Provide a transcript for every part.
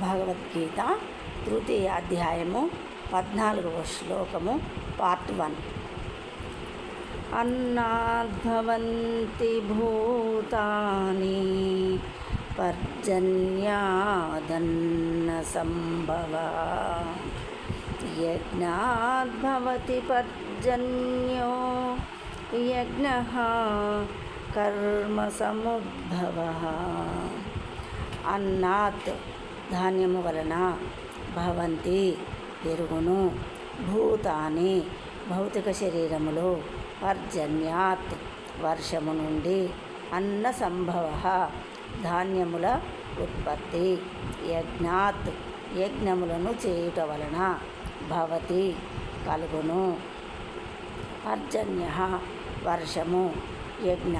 భగవద్గీత తృతీయ అధ్యాయము పద్నాలుగవ శ్లోకము పార్ట్ వన్. అన్నాద్భవంతి భూతాని పర్జన్యాదన్న సంభవ యజ్ఞాద్భవతి పర్జన్యో యజ్ఞ కర్మ సముద్భవ. అన్నాత్ ధాన్యము వలన భవంతి పెరుగును భూతాని భౌతిక శరీరములు పర్జన్యాత్ వర్షము నుండి అన్న సంభవ ధాన్యముల ఉత్పత్తి యజ్ఞాత్ యజ్ఞములను చేయుట వలన భవతి కలుగును. పర్జన్య వర్షము యజ్ఞ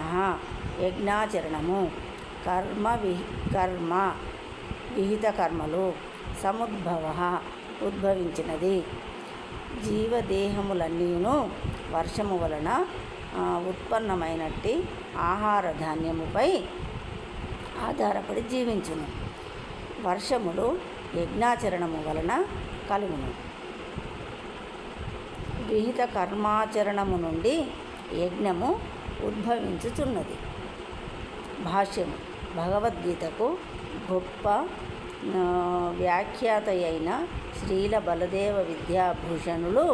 యజ్ఞాచరణము కర్మ వి కర్మ విహిత కర్మలు సముద్భవ ఉద్భవించినది. జీవదేహములన్నీను వర్షము వలన ఉత్పన్నమైనట్టి ఆహార ధాన్యముపై ఆధారపడి జీవించును. వర్షములు యజ్ఞాచరణము వలన కలుగును. విహిత కర్మాచరణము నుండి యజ్ఞము ఉద్భవించుచున్నది. భాష్యము. భగవద్గీతకు గొప్ప వ్యాఖ్యాత అయిన శ్రీల బలదేవ విద్యాభూషణులు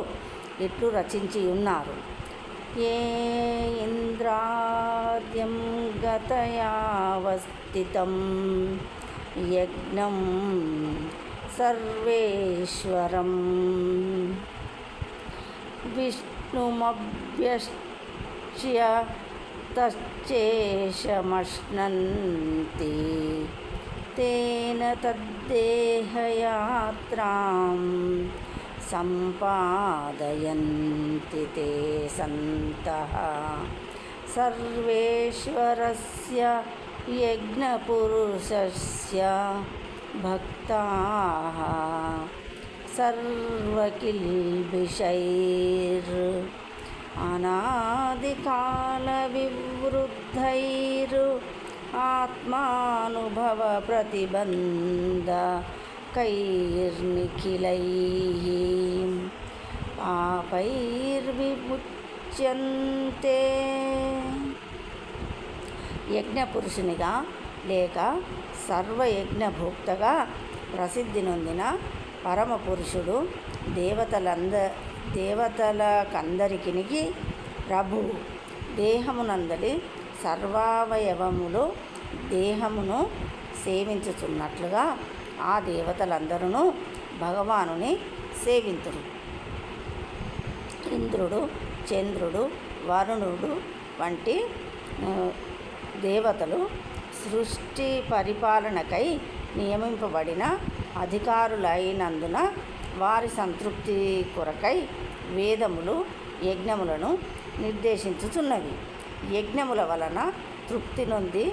ఇట్లు రచించి ఉన్నారు ఏ ఇంద్రాద్యం గతయావస్థితం యజ్ఞం సర్వేశ్వరం. तश्चेशमश्नन्ति तेन तद्देहयात्रां सम्पादयन्ति ते सन्तः। सर्वेश्वरस्य यज्ञपुरुषस्य भक्ताः। सर्वकिल्बिषैर् అనాదికాల వివృద్ధైరు. ఆత్మానుభవ ప్రతిబంధ కైర్నిఖిలై. పాపైర్విముచ్యంతే యజ్ఞపురుషునిగా లేక సర్వయజ్ఞభోక్తగా ప్రసిద్ధి నొందిన పరమపురుషుడు దేవతలంద దేవతలకందరికినికి ప్రభువు దేహమునందలి సర్వావయవములు దేహమును సేవించుచున్నట్లుగా ఆ దేవతలందరూ భగవానుని సేవింతురు. ఇంద్రుడు చంద్రుడు వరుణుడు వంటి దేవతలు సృష్టి పరిపాలనకై నియమింపబడిన అధికారులైనందున వారి సంతృప్తి కొరకై వేదములు యజ్ఞములను నిర్దేశించుచున్నవి. యజ్ఞముల వలన తృప్తి నొంది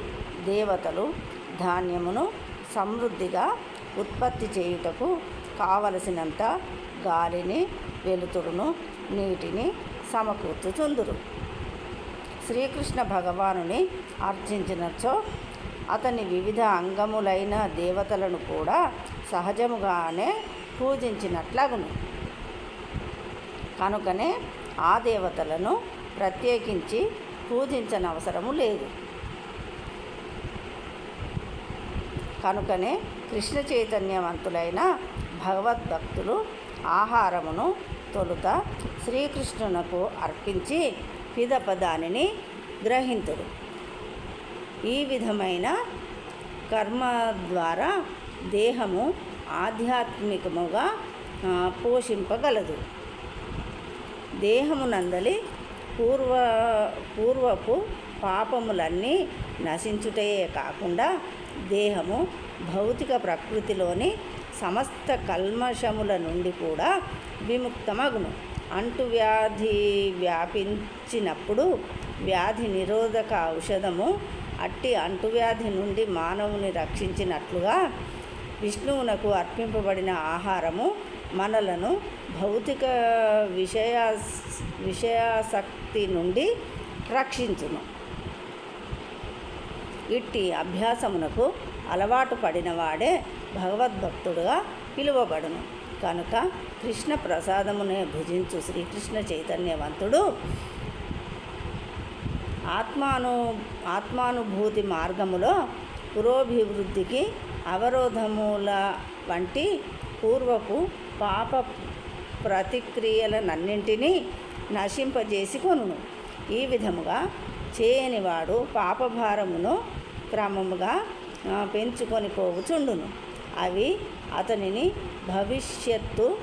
దేవతలు ధాన్యమును సమృద్ధిగా ఉత్పత్తి చేయుటకు కావలసినంత గాలిని వెలుతురును నీటిని సమకూర్చుచుందురు. శ్రీకృష్ణ భగవానుని అర్చించినచో అతని వివిధ అంగములైన దేవతలను కూడా సహజముగానే పూజించినట్లాగును. కనుకనే ఆ దేవతలను ప్రత్యేకించి పూజించనవసరము లేదు. కనుకనే కృష్ణ చైతన్యవంతులైన భగవద్భక్తులు ఆహారమును తొలుత శ్రీకృష్ణునకు అర్పించి పిదప దానిని గ్రహింతుడు ఈ విధమైన కర్మ ద్వారా దేహము ఆధ్యాత్మికముగా పోషింపగలదు. దేహమునందలి పూర్వ పూర్వపు పాపములన్నీ నశించుటే కాకుండా దేహము భౌతిక ప్రకృతిలోని సమస్త కల్మషముల నుండి కూడా విముక్తమగును. అంటువ్యాధి వ్యాపించినప్పుడు వ్యాధి నిరోధక ఔషధము అట్టి అంటువ్యాధి నుండి మానవుని రక్షించినట్లుగా విష్ణువునకు అర్పింపబడిన ఆహారము మనలను భౌతిక విషయ విషయాసక్తి నుండి రక్షించును. ఇట్టి అభ్యాసమునకు అలవాటు పడినవాడే భగవద్భక్తుడుగా పిలువబడును. కనుక కృష్ణ ప్రసాదమునే భుజించు శ్రీకృష్ణ చైతన్యవంతుడు. ఆత్మాను ఆత్మానుభూతి మార్గములో పురోభివృద్ధికి అవరోధముల వంటి పూర్వపు పాప ప్రతిక్రియలనన్నింటినీ నశింపజేసి కొనును. ఈ విధముగా చేయనివాడు పాపభారమును క్రమముగా పెంచుకొని పోవుచుండును. అవి అతనిని భవిష్యత్తు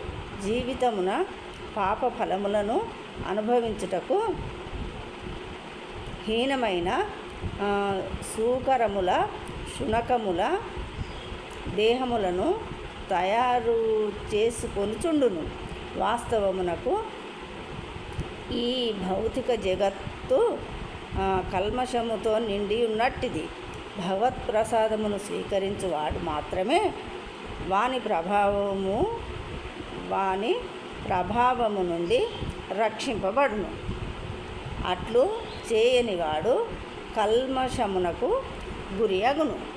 జీవితమున పాప ఫలములను అనుభవించుటకు హీనమైన సూకరముల శునకముల దేహములను తయారు చేసుకొనుచుండును. వాస్తవమునకు ఈ భౌతిక జగత్తు కల్మషముతో నిండి ఉన్నట్టిది. భగవత్ ప్రసాదమును స్వీకరించువాడు మాత్రమే. వాని ప్రభావము వాని ప్రభావము నుండి రక్షింపబడును. అట్లు చేయనివాడు కల్మషమునకు గురియగును